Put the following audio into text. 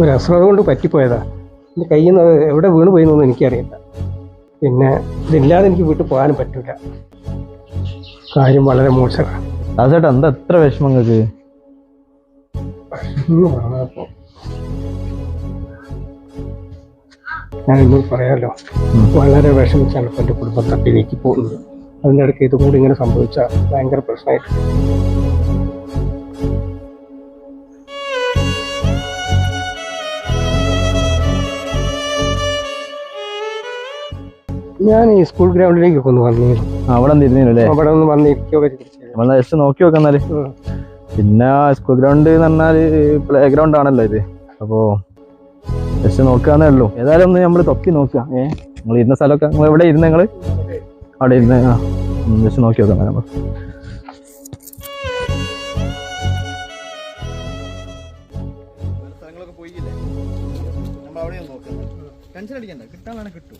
ഒരു അശ്രദ്ധ കൊണ്ട് പറ്റിപ്പോയതാ. എന്റെ കയ്യിൽ നിന്ന് എവിടെ വീണ് പോയി എന്നൊന്നും എനിക്കറിയില്ല. പിന്നെ ഇതില്ലാതെ എനിക്ക് വീട്ടിൽ പോകാനും പറ്റില്ല കാര്യം വളരെ മോശമാണ്. ദാസേട്ടാ എന്താ എത്ര വിഷമം ഞാൻ ഇന്ന് പറയാമല്ലോ വളരെ വിഷമിച്ചാണ് ഇപ്പം എന്റെ കുടുംബം തട്ടിലേക്ക് പോകുന്നത്. അതിന്റെ ഇടയ്ക്ക് ഇതും കൂടി ഇങ്ങനെ സംഭവിച്ചാൽ ഭയങ്കര പ്രശ്നമായിട്ട് ഞാൻ ഈ സ്കൂൾ ഗ്രൗണ്ടിലേക്കൊക്കെ ഒന്ന് വന്നിരുന്നു അവിടെ അല്ലേ? അവിടെ ഒന്ന് വന്നിരിക്കുകയൊക്കെ നമ്മൾ നമ്മളെ ജസ്റ്റ് നോക്കി നോക്കാന്നാൽ. പിന്നെ സ്കൂൾ ഗ്രൗണ്ട് എന്ന് പറഞ്ഞാൽ പ്ലേ ഗ്രൗണ്ട് ആണല്ലോ ഇത്. അപ്പോ ജസ്റ്റ് നോക്കാന്നേ ഉള്ളൂ. ഏതായാലും ഒന്ന് നമ്മൾ തൊക്കി നോക്കുക. ഏ? നിങ്ങൾ ഇരുന്ന സ്ഥലമൊക്കെ നിങ്ങൾ എവിടെ ഇരുന്ന് നിങ്ങൾ അവിടെ ഇരുന്ന് ആ. ജസ്റ്റ് നോക്കി നോക്കാം നമ്മൾ ടെൻഷൻ അടിക്കണ്ട. കിട്ടാൻ വേണം കിട്ടും.